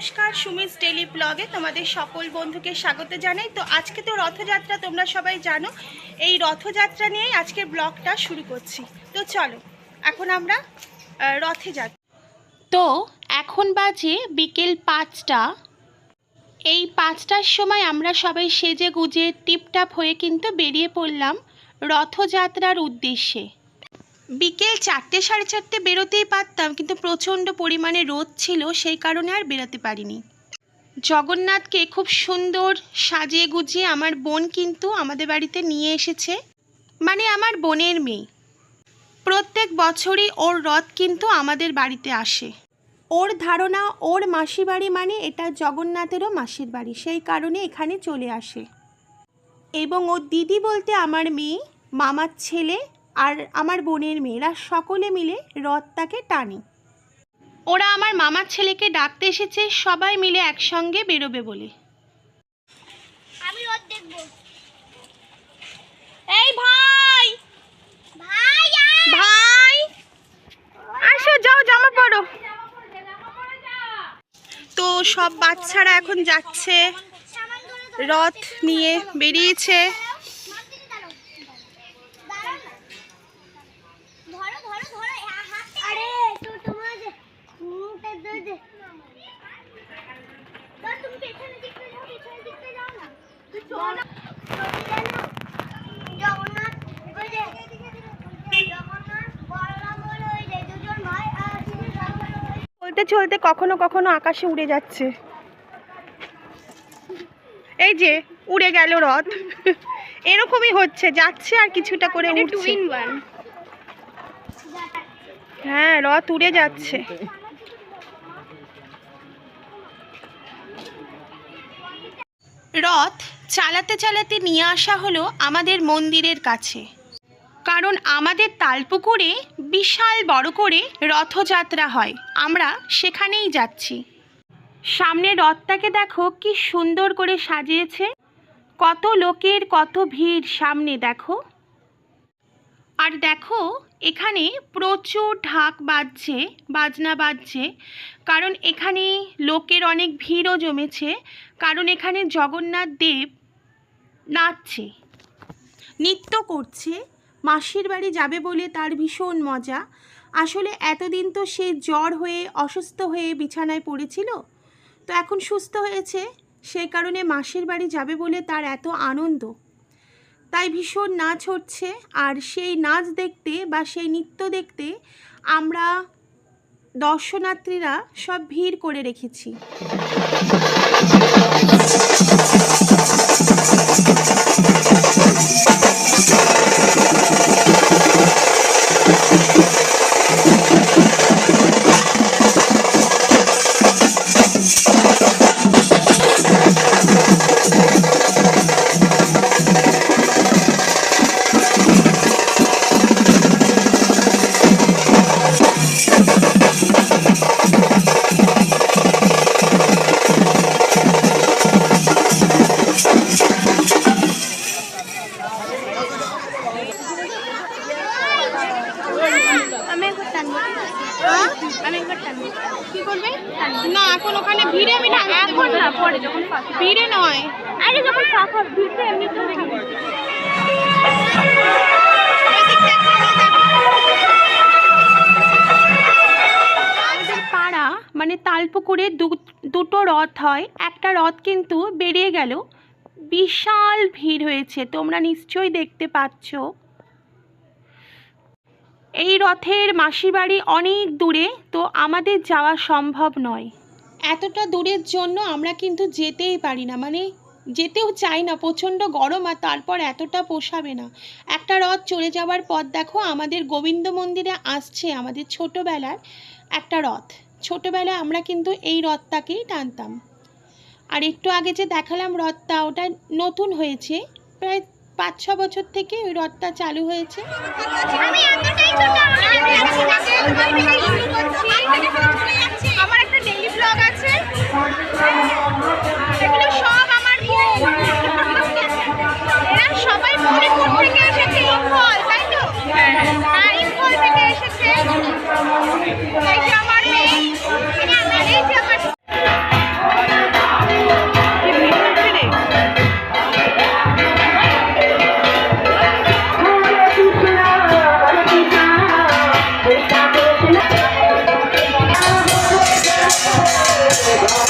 নমস্কার সুমিস ডেলি ব্লগে তোমাদের সকল বন্ধুকে স্বাগত জানাই। তো আজকে তো রথযাত্রা, তোমরা সবাই জানো। এই রথযাত্রা নিয়েই আজকের ব্লগটা শুরু করছি। তো চলো, এখন আমরা রথে যাচ্ছি তো এখন বাজে বিকেল পাঁচটা। এই পাঁচটার সময় আমরা সবাই সেজে গুজে টিপটাপ হয়ে কিন্তু বেরিয়ে পড়লাম রথযাত্রার উদ্দেশ্যে। বিকেল চারটে, সাড়ে চারটে বেরোতেই পারতাম, কিন্তু প্রচণ্ড পরিমাণে রোদ ছিল, সেই কারণে আর বেরোতে পারিনি। জগন্নাথকে খুব সুন্দর সাজিয়ে গুজিয়ে আমার বোন কিন্তু আমাদের বাড়িতে নিয়ে এসেছে। মানে আমার বোনের মেয়ে। প্রত্যেক বছরই ওর রথ কিন্তু আমাদের বাড়িতে আসে। ওর ধারণা ওর মাসি বাড়ি মানে এটা জগন্নাথেরও মাসির বাড়ি, সেই কারণে এখানে চলে আসে। এবং ওর দিদি বলতে আমার মেয়ে, মামার ছেলে আর আমার বোনের মেয়েরা সকলে মিলে রথটাকে টানে। ওরা আমার মামার ছেলেকে ডাকতে এসেছে সবাই মিলে একসঙ্গে বেরোবে বলে। আমি রোদ দেখব। এই ভাই! ভাই ভাই! আসো যাও জামা পরো। তো সব বাচ্চারা এখন যাচ্ছে। রথ নিয়ে বেরিয়েছে ধরো ধরো ধরো আরে তো তোমার মুখটা দে দে তো তুমি পেছনের দিকটা যাও পেছনের দিকটা যাও না। তুই চল জগন্নাথ জগন্নাথ বলরাম ওই যে দুজন ভাই আর চলতে চলতে কখনো কখনো আকাশে উড়ে যাচ্ছে। এই যে উড়ে গেল রথ। এরকমই হচ্ছে যাচ্ছে আর কিছুটা করে উঠছে হ্যাঁ রথ উড়ে যাচ্ছে। রথ চালাতে চালাতে নিয়ে আসা হলো আমাদের মন্দিরের কাছে। কারণ আমাদের তালপুকুরে বিশাল বড় করে রথযাত্রা হয়। আমরা সেখানেই যাচ্ছি। সামনে রথটাকে দেখো কি সুন্দর করে সাজিয়েছে। কত লোকের কত ভিড় সামনে দেখো। আর দেখো, এখানে প্রচুর ঢাক বাজছে, বাজনা বাজছে। কারণ এখানে লোকের অনেক ভিড়ও জমেছে, কারণ এখানে জগন্নাথ দেব নাচছে। নৃত্য করছে, মাসির বাড়ি যাবে বলে তার ভীষণ মজা। আসলে এতদিন তো সে জ্বর হয়ে, অসুস্থ হয়ে বিছানায় পড়েছিল। তো এখন সুস্থ হয়েছে, সেই কারণে মাসির বাড়ি যাবে বলে তার এত আনন্দ। তাই ভীষণ নাচ হচ্ছে। আর সেই নাচ দেখতে বা সেই নৃত্য দেখতে আমরা দর্শনার্থীরা সব ভিড় করে রেখেছি। এখন ওখানে ভিড়ে আমি না এখন না পরে যখন ভিড়ে নয়। আরে যখন ফাঁকা ভিড়তে এমনি পাড়া মানে তালপুকুরে দুটো রথ হয়। একটা রথ কিন্তু বেরিয়ে গেল। বিশাল ভিড় হয়েছে তোমরা নিশ্চয়ই দেখতে পাচ্ছ। এই রথের মাসির বাড়ি অনেক দূরে তো আমাদের যাওয়া সম্ভব নয়। এতটা দূরের জন্য আমরা কিন্তু যেতেই পারি না। মানে যেতেও চাই না, প্রচণ্ড গরম আর তারপর এতটা পোষাবে না। একটা রথ চলে যাওয়ার পর দেখো, আমাদের গোবিন্দ মন্দিরে আসছে আমাদের ছোটোবেলার একটা রথ। ছোটোবেলায় আমরা কিন্তু এই রথটাকেই টানতাম। আর একটু আগে যে দেখালাম রথটা, ওটা নতুন হয়েছে, প্রায় পাঁচ ছ বছর থেকে ওই রথটা চালু হয়েছে। আমি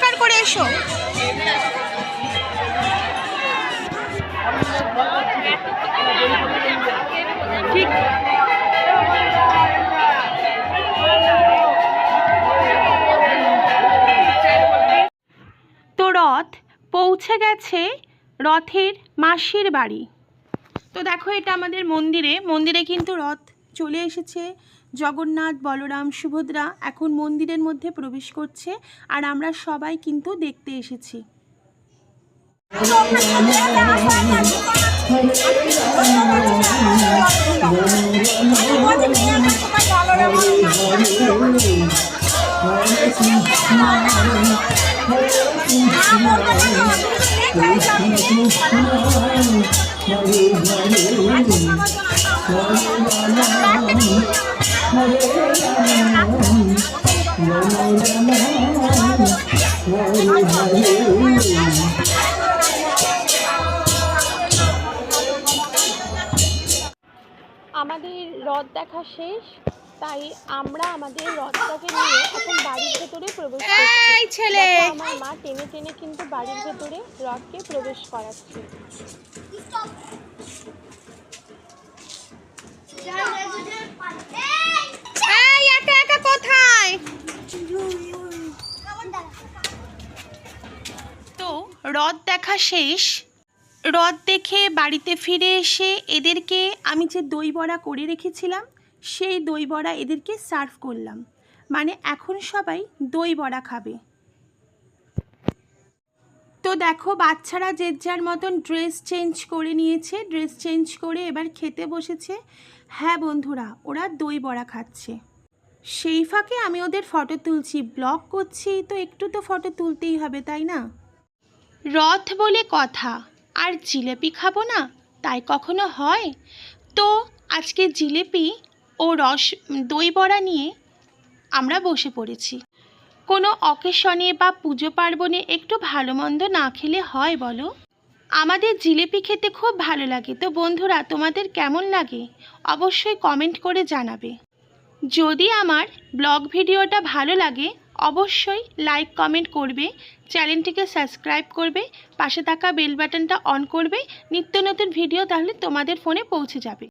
নমস্কার করে এসো। ঠিক। তো রথ পৌঁছে গেছে রথের মাসির বাড়ি। তো দেখো এটা আমাদের মন্দিরে। মন্দিরে কিন্তু রথ চলে এসেছে। জগন্নাথ বলরাম সুভদ্রা এখন মন্দিরের মধ্যে প্রবেশ করছে আর আমরা সবাই কিন্তু দেখতে এসেছি। আমাদের রথ দেখা শেষ তাই আমরা আমাদের রথটাকে নিয়ে এখন বাড়ির ভেতরে প্রবেশ করছি। ছেলে! আমার মা টেনে টেনে কিন্তু বাড়ির ভেতরে রথকে প্রবেশ করাচ্ছে। একা একা কোথায়? তো রথ দেখা শেষ রথ দেখে বাড়িতে ফিরে এসে এদেরকে আমি যে দই বড়া করে রেখেছিলাম, সেই দই বড়া এদেরকে সার্ভ করলাম। মানে এখন সবাই দই বড়া খাবে। তো দেখো, বাচ্চারা যে যার মতন ড্রেস চেঞ্জ করে নিয়েছে ড্রেস চেঞ্জ করে এবার খেতে বসেছে। হ্যাঁ বন্ধুরা, ওরা দই বড়া খাচ্ছে। সেই ফাঁকে আমি ওদের ফটো তুলছি ব্লগ করছি, তো একটু তো ফটো তুলতেই হবে, তাই না? রথ বলে কথা। আর জিলেপি খাব না? তাই কখনো হয়? তো, আজকে জিলেপি ও রস দই বড়া নিয়ে আমরা বসে পড়েছি। কোনো অকেশনে বা পুজো পার্বণে একটু ভালো মন্দ না খেলে হয় বলো? আমাদের জিলেপি খেতে খুব ভালো লাগে। তো বন্ধুরা, তোমাদের কেমন লাগে? অবশ্যই কমেন্ট করে জানাবে। যদি আমার ব্লগ ভিডিওটা ভালো লাগে অবশ্যই লাইক কমেন্ট করবে, চ্যানেলটিকে সাবস্ক্রাইব করবে, পাশে থাকা বেল বাটনটা অন করবে, নিত্য নতুন ভিডিও তাহলে তোমাদের ফোনে পৌঁছে যাবে।